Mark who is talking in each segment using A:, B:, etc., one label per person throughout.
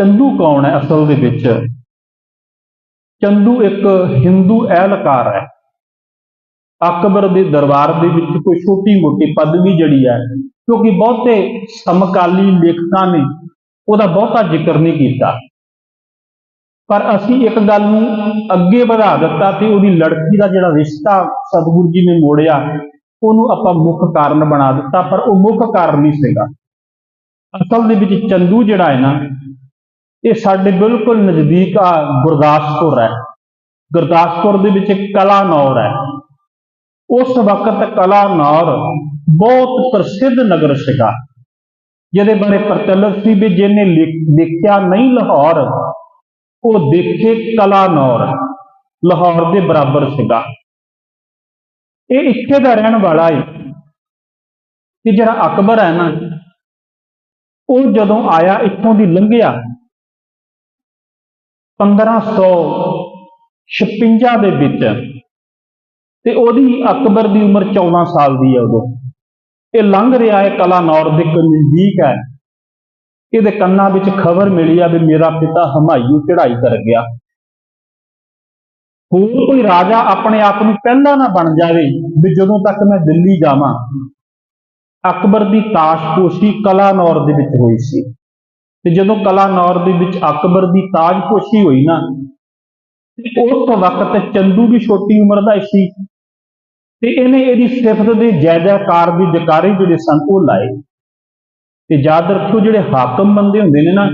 A: ਚੰਦੂ ਕੌਣ ਹੈ ਅਸਲ ਦੇ ਵਿੱਚ? ਚੰਦੂ ਇੱਕ ਹਿੰਦੂ ਅਹਿਲਕਾਰ ਹੈ। ਅਕਬਰ ਦੇ ਦਰਬਾਰ ਦੇ ਵਿੱਚ ਕੋਈ ਛੋਟੀ ਮੋਟੀ ਪਦਵੀ ਜਿਹੜੀ ਹੈ, ਕਿਉਂਕਿ ਬਹੁਤੇ ਸਮਕਾਲੀ ਲੇਖਕਾਂ ਨੇ ਉਹਦਾ ਬਹੁਤਾ ਜ਼ਿਕਰ ਨਹੀਂ ਕੀਤਾ। ਪਰ ਅਸੀਂ ਇੱਕ ਗੱਲ ਨੂੰ ਅੱਗੇ ਵਧਾ ਦਿੱਤਾ ਤੇ ਉਹਦੀ ਲੜਕੀ ਦਾ ਜਿਹੜਾ ਰਿਸ਼ਤਾ ਸਤਿਗੁਰੂ ਜੀ ਨੇ ਮੋੜਿਆ, ਉਹਨੂੰ ਆਪਾਂ ਮੁੱਖ ਕਾਰਨ ਬਣਾ ਦਿੱਤਾ, ਪਰ ਉਹ ਮੁੱਖ ਕਾਰਨ ਨਹੀਂ ਸੀਗਾ। ਅਸਲ ਦੇ ਵਿੱਚ ਚੰਦੂ ਜਿਹੜਾ ਹੈ ਨਾ ਇਹ ਸਾਡੇ ਬਿਲਕੁਲ ਨਜ਼ਦੀਕ ਆ ਗੁਰਦਾਸਪੁਰ ਹੈ। ਗੁਰਦਾਸਪੁਰ ਦੇ ਵਿੱਚ ਕਲਾ ਨੌਰ ਹੈ। ਉਸ ਵਕਤ ਕਲਾ ਨੌਰ ਬਹੁਤ ਪ੍ਰਸਿੱਧ ਨਗਰ ਸੀਗਾ। ਜਿਹਦੇ ਬਾਰੇ ਪ੍ਰਚਲਿਤ ਸੀ ਵੀ ਜਿਹਨੇ ਲਿਖ- ਦੇਖਿਆ ਨਹੀਂ ਲਾਹੌਰ, ਉਹ ਦੇਖੇ ਕਲਾ ਨੌਰ ਲਾਹੌਰ ਦੇ ਬਰਾਬਰ ਸੀਗਾ। ਇਹ ਇੱਥੇ ਦਾ ਰਹਿਣ ਵਾਲਾ ਹੈ ਕਿ ਜਿਹੜਾ ਅਕਬਰ ਹੈ ਨਾ, ਉਹ ਜਦੋਂ ਆਇਆ ਇੱਥੋਂ ਦੀ ਲੰਘਿਆ 1556 ਦੇ ਵਿੱਚ। ਤੇ ਉਹਦੀ ਅਕਬਰ ਦੀ ਉਮਰ 14 ਸਾਲ ਦੀ ਹੈ ਉਦੋਂ। ਇਹ ਲੰਘ ਰਿਹਾ ਹੈ ਕਲਾਨੌਰ ਦੇ ਕੋਲ ਨਜ਼ਦੀਕ ਹੈ। ਇਹਦੇ ਕੰਨਾਂ ਵਿੱਚ ਖਬਰ ਮਿਲੀ ਆ ਵੀ ਮੇਰਾ ਪਿਤਾ ਹਮਾਇੂ ਚੜ੍ਹਾਈ ਕਰ ਗਿਆ। ਹੋਰ ਕੋਈ ਰਾਜਾ ਆਪਣੇ ਆਪ ਨੂੰ ਪਹਿਲਾਂ ਨਾ ਬਣ ਜਾਵੇ ਵੀ ਜਦੋਂ ਤੱਕ ਮੈਂ ਦਿੱਲੀ ਜਾਵਾਂ। ਅਕਬਰ ਦੀ ਤਾਸ਼ਪੋਸ਼ੀ ਕਲਾਨੌਰ ਦੇ ਵਿੱਚ ਹੋਈ ਸੀ। ਤੇ ਜਦੋਂ ਕਲਾਨੌਰ ਦੇ ਵਿੱਚ ਅਕਬਰ ਦੀ ਤਾਜਪੋਸ਼ੀ ਹੋਈ ਨਾ, ਤੇ ਉਸ ਵਕਤ ਚੰਦੂ ਵੀ ਛੋਟੀ ਉਮਰ ਦਾ ਹੀ ਸੀ। ਤੇ ਇਹਨੇ ਇਹਦੀ ਸਿਫਤ ਦੇ ਜੈ ਜੈਕਾਰ ਦੀ ਜਕਾਰੇ ਜਿਹੜੇ ਸਨ, ਉਹ ਲਾਏ। ਤੇ ਯਾਦ ਰੱਖੋ ਜਿਹੜੇ ਹਾਕਮ ਬੰਦੇ ਹੁੰਦੇ ਨੇ ਨਾ,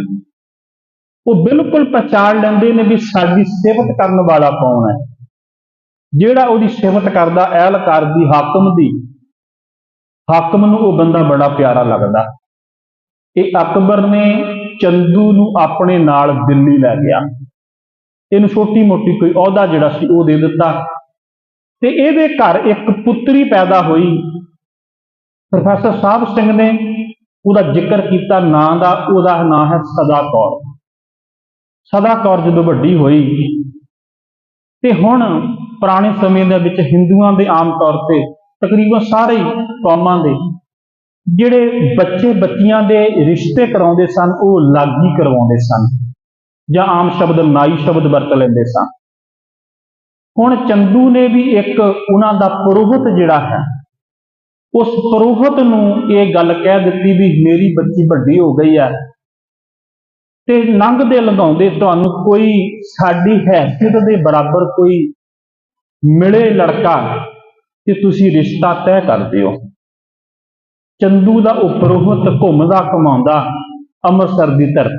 A: ਉਹ ਬਿਲਕੁਲ ਪਛਾਣ ਲੈਂਦੇ ਨੇ ਵੀ ਸਾਡੀ ਸਿਫਤ ਕਰਨ ਵਾਲਾ ਕੌਣ ਹੈ। ਜਿਹੜਾ ਉਹਦੀ ਸਿਫਤ ਕਰਦਾ ਅਹਿਲਕਾਰ ਦੀ ਹਾਕਮ ਦੀ, ਹਾਕਮ ਨੂੰ ਉਹ ਬੰਦਾ ਬੜਾ ਪਿਆਰਾ ਲੱਗਦਾ। ਇਹ ਅਕਬਰ ਨੇ ਚੰਦੂ ਨੂੰ ਆਪਣੇ ਨਾਲ ਦਿੱਲੀ ਲੈ ਗਿਆ। ਇਹਨੂੰ ਛੋਟੀ ਮੋਟੀ ਕੋਈ ਅਹੁਦਾ ਜਿਹੜਾ ਸੀ ਉਹ ਦੇ ਦਿੱਤਾ। ਤੇ ਇਹਦੇ ਘਰ ਇੱਕ ਪੁੱਤਰੀ ਪੈਦਾ ਹੋਈ। ਪ੍ਰੋਫੈਸਰ ਸਾਹਿਬ ਸਿੰਘ ਨੇ ਉਹਦਾ ਜ਼ਿਕਰ ਕੀਤਾ। ਨਾਂ ਦਾ, ਉਹਦਾ ਨਾਂ ਹੈ ਸਦਾ ਕੌਰ। ਸਦਾ ਕੌਰ ਜਦੋਂ ਵੱਡੀ ਹੋਈ, ਤੇ ਹੁਣ ਪੁਰਾਣੇ ਸਮੇਂ ਦੇ ਵਿੱਚ ਹਿੰਦੂਆਂ ਦੇ ਆਮ ਤੌਰ ਤੇ ਤਕਰੀਬਨ ਸਾਰੇ ਕੌਮਾਂ ਦੇ ਜਿਹੜੇ ਬੱਚੇ ਬੱਚੀਆਂ ਦੇ ਰਿਸ਼ਤੇ ਕਰਾਉਂਦੇ ਸਨ, ਉਹ ਲਾਗੀ ਕਰਵਾਉਂਦੇ ਸਨ ਜਾਂ ਆਮ ਸ਼ਬਦ ਨਾਈ ਸ਼ਬਦ ਵਰਤ ਲੈਂਦੇ ਸਨ। ਹੁਣ ਚੰਦੂ ਨੇ ਵੀ ਇੱਕ ਉਹਨਾਂ ਦਾ ਪੁਰੋਹਿਤ ਜਿਹੜਾ ਹੈ, ਉਸ ਪੁਰੋਹਿਤ ਨੂੰ ਇਹ ਗੱਲ ਕਹਿ ਦਿੱਤੀ ਵੀ ਮੇਰੀ ਬੱਚੀ ਵੱਡੀ ਹੋ ਗਈ ਹੈ ਤੇ ਲੰਘਦੇ ਲੰਘਾਉਂਦੇ ਤੁਹਾਨੂੰ ਕੋਈ ਸਾਡੀ ਹੈਸੀਅਤ ਦੇ ਬਰਾਬਰ ਕੋਈ ਮਿਲੇ ਲੜਕਾ ਤੇ ਤੁਸੀਂ ਰਿਸ਼ਤਾ ਤੈਅ ਕਰ ਦਿਓ। ਚੰਦੂ ਦਾ ਉਹ ਘੁੰਮਦਾ ਘੁਮਾਉਂਦਾ ਅੰਮ੍ਰਿਤਸਰ ਦੀ ਧਰਤੀ